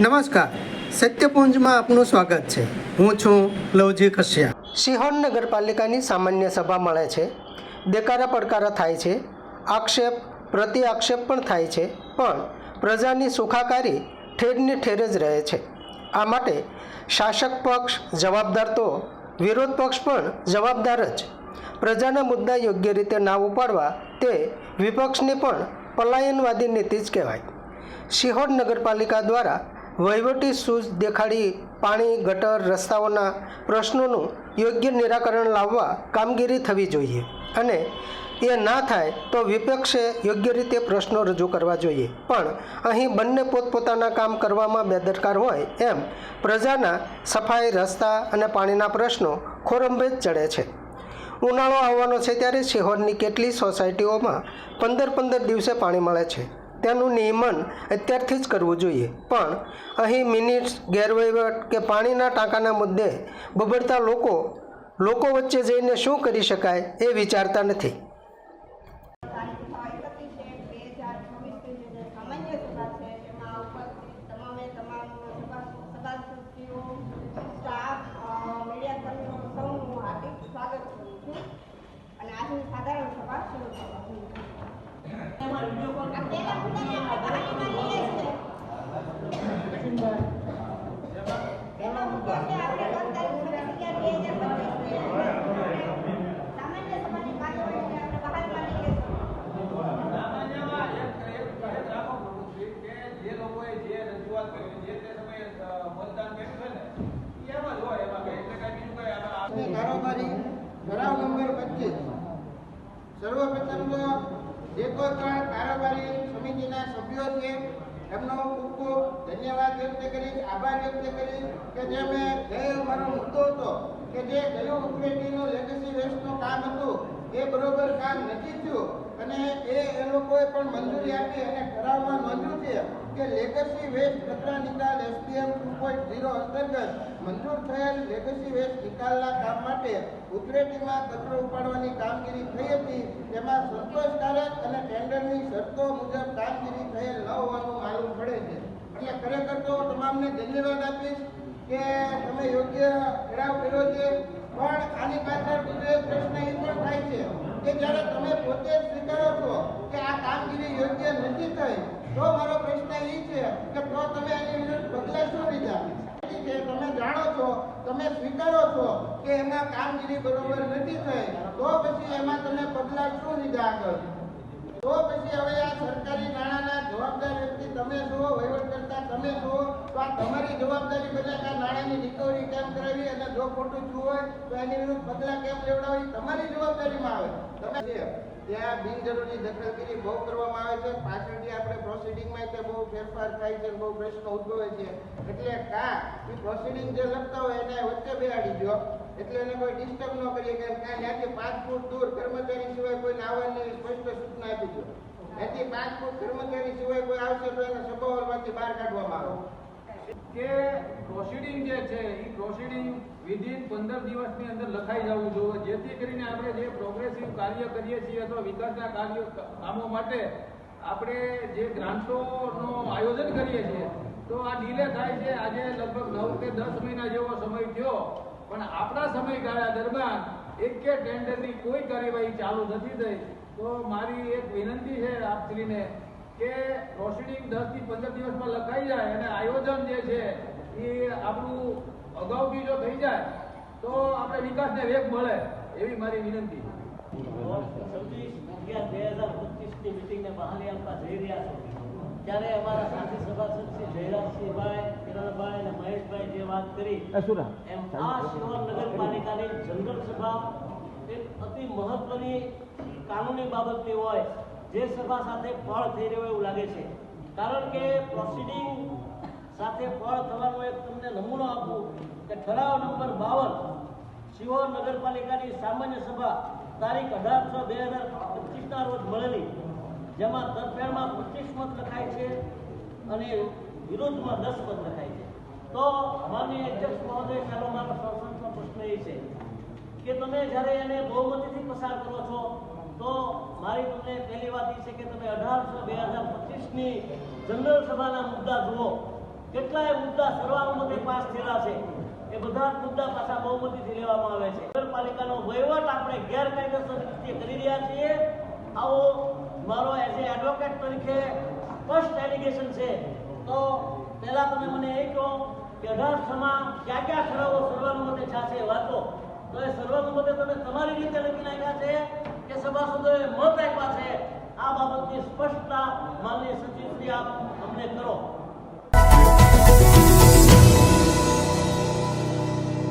નમસ્કાર, સત્યપુંજમાં આપનું સ્વાગત છે. હું છું લવજી કશ્યા સિહોર નગરપાલિકાની સામાન્ય સભા મળે છે. દેકારા પડકારા થાય છે. આક્ષેપ પ્રતિ આક્ષેપ પણ થાય છે. પણ પ્રજાની સુખાકારી ઠેરને ઠેર જ રહે છે. આ માટે શાસક પક્ષ, જવાબદાર તો વિરોધ પક્ષ પણ જવાબદાર જ. પ્રજાના મુદ્દા યોગ્ય રીતે ના ઉપાડવા તે વિપક્ષની પણ પલાયનવાદી નીતિ જ કહેવાય. સિહોર નગરપાલિકા દ્વારા વહીવટી સૂઝ દેખાડી પાણી, ગટર, રસ્તાઓના પ્રશ્નોનું યોગ્ય નિરાકરણ લાવવા કામગીરી થવી જોઈએ. અને એ ના થાય તો વિપક્ષે યોગ્ય રીતે પ્રશ્નો રજૂ કરવા જોઈએ. પણ અહીં બંને પોતપોતાના કામ કરવામાં બેદરકાર હોય એમ પ્રજાના સફાઈ, રસ્તા અને પાણીના પ્રશ્નો ખોરંભે જ ચડે છે. ઉનાળો આવવાનો છે ત્યારે શહેરની કેટલી સોસાયટીઓમાં પંદર પંદર દિવસે પાણી મળે છે. તેનું નિયમન અત્યારથી જ કરવું જોઈએ. પણ અહીં મિનિટ્સ, ગેરવહીવટ કે પાણીના ટાંકાના મુદ્દે બબડતા લોકો લોકો વચ્ચે જઈને શું કરી શકાય એ વિચારતા નથી. સામાન્ય સભા છે એમાં ઉપસ્થિત તમામે તમામ સભા સભાસદીઓ સ્ટાફ અ, મીડિયાકર્મીઓ સૌનું હાર્દિક સ્વાગત કરું છું અને આજની સાધારણ સભા શરૂ કરવા છું અત્યારે મુદ્દાને આપણે પાણીમાં લઈએ છીએ. એનો મુદ્દો છે આપણે દસ તારીખ સુધી અગિયાર બે હજાર પચીસ સામાન્ય સભાની કાર્યવાહીને આપણે બહારમાં લઈએ છીએ સામાન્યમાં એક એક એક રાખો પ્રવૃત્તિ કે જે લોકોએ જે રજૂઆત કરી જે તે સમયે અ, મતદાન કર્યું છે ને એ એમ જ હોય એમાં કઈ એટલે કઈ બીજું કઈ આમાં આ- અને કારોબારી ઠરાવ નંબર પચીસ સર્વપ્રથમ તો જે કોઈ પણ કારોબારી સમિતિના સભ્યો છે. એમનો ખૂબ ખૂબ ધન્યવાદ વ્યક્ત કરી, આભાર વ્યક્ત કરી કે જે મેં ગયો મારો મુદ્દો હતો કે જે ગયો ઉપરેટીનું લેગસી વેસ્ટનું કામ હતું, એ બરોબર કામ નથી થયું. અને એ એ લોકોએ પણ મંજૂરી આપી અને ઠરાવમાં નોંધ્યું છે કે લેગસી વેસ્ટ કચરા નિકાલ એસપીએમ ટુ પોઈન્ટ ઝીરો અંતર્ગત મંજૂર થયેલ લેગસી વેસ્ટ નિકાલના કામ માટે ઉતરેટીમાં કચરો ઉપાડવાની કામગીરી થઈ હતી. તેમાં સંતોષકારક અને ટેન્ડરની શરતો મુજબ કામગીરી થયેલ ન હોવાનું માલુમ પડે છે. એટલે ખરેખર તો તમામને ધન્યવાદ આપીશ કે તમે યોગ્ય ઠરાવ કર્યો છે પણ આની પાછળ બીજો એક પ્રશ્ન એ પણ થાય છે કે જ્યારે તમે પોતે જ સ્વીકારો છો કે આ કામગીરી યોગ્ય નથી થઈ તો મારો પ્રશ્ન એ છે કે તો તમે એની વિરુદ્ધ પગલા શું લીધા? તમે જાણો છો, તમે સ્વીકારો છો કે એમાં કામગીરી બરોબર નથી થઈ, તો પછી એમાં તમે પગલા શું લીધા આગળ? તો પછી હવે આ સરકારી નાણાંના જવાબદાર વ્યક્તિ તમે છો, વહીવટકર્તા તમે છો, તો આ તમારી જવાબદારી બધા આ નાણાંની રિકવરી કેમ કરાવી અને જો ખોટું થયું હોય તો એની વિરુદ્ધ પગલાં કેમ લેવડાવી તમારી જવાબદારીમાં આવે. તમે ત્યાં બિનજરૂરી દખલગીરી બહુ કરવામાં આવે છે. પાછળથી આપણે પ્રોસિડિંગમાં તે બહુ ફેરફાર થાય છે બહુ પ્રશ્નો ઉદ્ભવે છે. એટલે કા, એ પ્રોસિડિંગ જે લખતા હોય એને વચ્ચે બેહાડી દો એટલે એને કોઈ ડિસ્ટર્બ ન કરીએ કે કાં ત્યાંથી પાંચ ફૂટ દૂર કર્મચારી સિવાય કોઈને આવવાની સ્પષ્ટ સૂચના આપી દો એથી પાંચ ફૂટ કર્મચારી સિવાય કોઈ આવશે તો એને સભાઓમાંથી બહાર કાઢવામાં આવે. કે પ્રોસિડિંગ જે છે, એ પ્રોસિડિંગ વિધિન પંદર દિવસની અંદર લખાઈ જવું જોઈએ. જેથી કરીને આપણે જે પ્રોગ્રેસિવ કાર્ય કરીએ છીએ અથવા વિકાસના કાર્યો કામો માટે આપણે જે ગ્રાન્ટોનો આયોજન કરીએ છીએ, તો આ ડીલે થાય છે. આજે લગભગ નવ કે દસ મહિના જેવો સમય થયો. પણ આપણા સમયગાળા દરમિયાન એક કે ટેન્ડરની કોઈ કાર્યવાહી ચાલુ નથી થઈ. તો મારી એક વિનંતી છે આપશ્રીને કે પ્રોસિડિંગ દસથી પંદર દિવસમાં લખાઈ જાય અને આયોજન જે છે એ આપણું અગાઉથી જો થઈ જાય તો આપણે વિકાસને વેગ મળે એવી મારી વિનંતી. બે હજાર પચીસની મિટિંગને બહાલી આપવા જઈ રહ્યા છો ત્યારે અમારા સાથી સભાસદ શ્રી જયરાજસિંહભાઈ કિરણભાઈ અને મહેશભાઈ જે વાત કરી એમ આ શિહોર નગરપાલિકાની જનરલ સભા એક અતિ મહત્વની કાનૂની બાબતની હોય જે સભા સાથે ફળ થઈ રહ્યો એવું લાગે છે. કારણ કે પ્રોસિડિંગ સાથે ફળ થવાનો એક તમને નમૂનો આપું કે ઠરાવ નંબર બાવન, શિહોર નગરપાલિકાની સામાન્ય સભા, તારીખ અઢાર છ બે હજાર પચીસના રોજ મળેલી. જેમાં તરફેણમાં પચીસ મત લખાય છે અને વિરોધમાં દસ મત લખાય છે. તો માનનીય અધ્યક્ષ મહોદય ચાલો મારો સંસદનો પ્રશ્ન એ છે કે તમે જ્યારે એને બહુમતીથી પસાર કરો છો, તો મારી તમને પહેલી વાત એ છે કે તમે અઢાર છ બે હજાર પચીસની જનરલ સભાના મુદ્દા જુઓ. કેટલાય મુદ્દા સર્વાનુમતે પાસ થયેલા છે. એ બધા મુદ્દા પાછા બહુમતીથી લેવામાં આવે છે. નગરપાલિકાનો વહીવટ આપણે ગેરકાયદેસર રીતે કરી રહ્યા છીએ. આવો મારો એઝ એ એડવોકેટ તરીકે ફર્સ્ટ એલિગેશન છે. તો પહેલાં તમે મને એ કહો કે અઢારસોમાં ક્યાં ક્યાં ઠરાવો સર્વાનુમતે છાશે વાંચો. તો એ સર્વાનુમતે તમે તમારી રીતે લખી નાખ્યા છે કે સભાસદોએ મત આપ્યા છે. આ બાબતની સ્પષ્ટતા માનનીય સચિવશ્રી આપ અમને કરો.